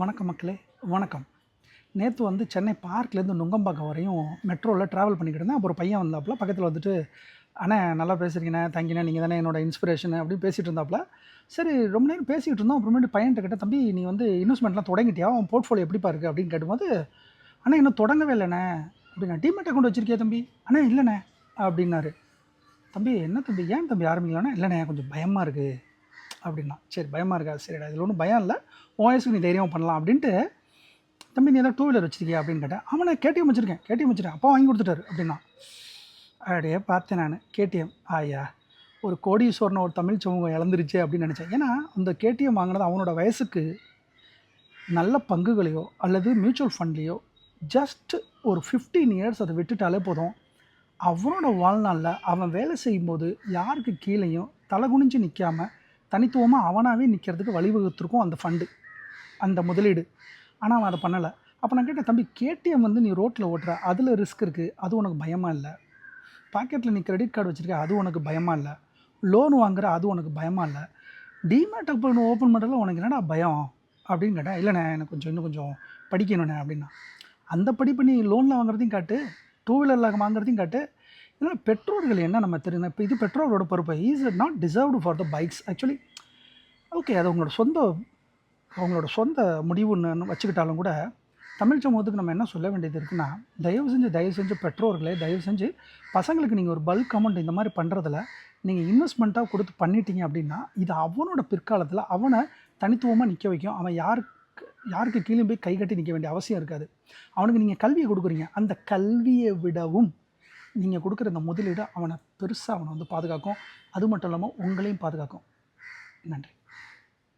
வணக்கம் மக்களே வணக்கம். நேற்று வந்து சென்னை பார்க்லேருந்து நுங்கம்பாக்கம் வரையும் மெட்ரோவில் ட்ராவல் பண்ணிக்கிட்டு இருந்தேன். அப்புறம் பையன் வந்தாப்புல பக்கத்தில் வந்துட்டு அண்ணே நல்லா பேசுகிறீங்கண்ணே தங்கிண்ணே நீங்கள் தானே என்னோட இன்ஸ்பிரேஷன் அப்படின்னு பேசிகிட்டு இருந்தாப்புல. சரி ரொம்ப நேரம் பேசிகிட்டு இருந்தோம். அப்புறமேட்டு பையன்கிட்ட கிட்ட தம்பி நீ வந்து இன்வெஸ்ட்மெண்ட்லாம் தொடங்கிட்டியா? உன் போர்ட்ஃபோலியோ எப்படிப்பா இருக்குது அப்படின்னு கேட்டும்போது அண்ணா இன்னும் தொடங்கவே இல்லைண்ணே. அப்படின்னா டிமெட் அக்கௌண்ட் வச்சிருக்கியா தம்பி? அண்ணா இல்லைண்ணே. அப்படின்னாரு. தம்பி என்ன தம்பி? ஏன் தம்பி ஆரம்பிக்கலாம்னா இல்லைண்ணே கொஞ்சம் பயமாக இருக்குது அப்படின்னா. சரி பயமாக இருக்கா சரிடா இதில் ஒன்றும் பயம் இல்லை. ஓஎஸ்க்கு நீ தைரியமாக பண்ணலாம் அப்படின்ட்டு தம்பி நீ ஏதாவது டூ வீலர் வச்சிருக்கியா? அப்படின்னு கேட்டேன். அவனை கேடிஎம் வச்சுருக்கேன். கேடிஎம் வச்சிருக்கேன் அப்பா வாங்கி கொடுத்துட்டாரு. அப்படின்னா அப்படியே பார்த்தேன் நான். கேடிஎம். ஆயா ஒரு கோடீஸ்வரன் ஒரு தமிழ் சமூகம் இழந்துருச்சு அப்படின்னு நினச்சேன். ஏன்னா அந்த கேடிஎம் வாங்கினது அவனோட வயசுக்கு நல்ல பங்குகளையோ அல்லது மியூச்சுவல் ஃபண்ட்லேயோ ஜஸ்ட் ஒரு ஃபிஃப்டீன் இயர்ஸ் அதை விட்டுட்டாலே போதும். அவனோட வாழ்நாளில் அவன் வேலை செய்யும்போது யாருக்கு கீழேயும் தலை குனிஞ்சு நிற்காமல் தனித்துவமாக அவனாகவே நிற்கிறதுக்கு வழிவகுத்திருக்கும் அந்த ஃபண்டு அந்த முதலீடு. ஆனால் அவன் அதை பண்ணலை. அப்போ நான் கேட்டேன் தம்பி கேடிஎம் வந்து நீ ரோட்டில் ஓட்டுற அதில் ரிஸ்க் இருக்குது அது உனக்கு பயமாக இல்லை? பாக்கெட்டில் நீ கிரெடிட் கார்டு வச்சுருக்க அது உனக்கு பயமாக இல்லை? லோன் வாங்குற அது உனக்கு பயமாக இல்லை? டிமேட் அக்கௌண்ட் ஓப்பன் பண்ணுறதுல உனக்கு என்னடா பயம்? அப்படின்னு கேட்டேன். இல்லைண்ணே எனக்கு கொஞ்சம் இன்னும் கொஞ்சம் படிக்கணுண்ணே அப்படின்னா. அந்த படிப்பு நீ லோனில் வாங்குறதையும் காட்டு டூ வீலரில் வாங்குறதையும் காட்டு இதனால் பெற்றோர்கள் என்ன நம்ம தெரியும் இப்போ இது பெற்றோர்களோட பொறுப்பு. Is not deserved for the bikes actually okay அது அவங்களோட சொந்த அவங்களோட சொந்த முடிவுன்னு வச்சுக்கிட்டாலும் கூட தமிழ் சமூகத்துக்கு நம்ம என்ன சொல்ல வேண்டியது இருக்குன்னா தயவு செஞ்சு தயவு செஞ்சு பெற்றோர்களே தயவு செஞ்சு பசங்களுக்கு நீங்கள் ஒரு பல்க் அமௌண்ட் இந்த மாதிரி பண்ணுறதுல நீங்கள் இன்வெஸ்ட்மெண்ட்டாக கொடுத்து பண்ணிட்டீங்க அப்படின்னா இது அவனோட பிற்காலத்தில் அவனை தனித்துவமாக நிற்க வைக்கும். அவன் யாருக்கு யாருக்கு கீழே போய் கை கட்டி நிற்க வேண்டிய அவசியம் இருக்காது. அவனுக்கு நீங்கள் கல்வியை கொடுக்குறீங்க. அந்த கல்வியை விடவும் நீங்கள் கொடுக்குற இந்த முதலீடு அவனை பெருசாக அவனை வந்து பாதுகாக்கும். அது மட்டும் இல்லாமல் உங்களையும் பாதுகாக்கும். நன்றி.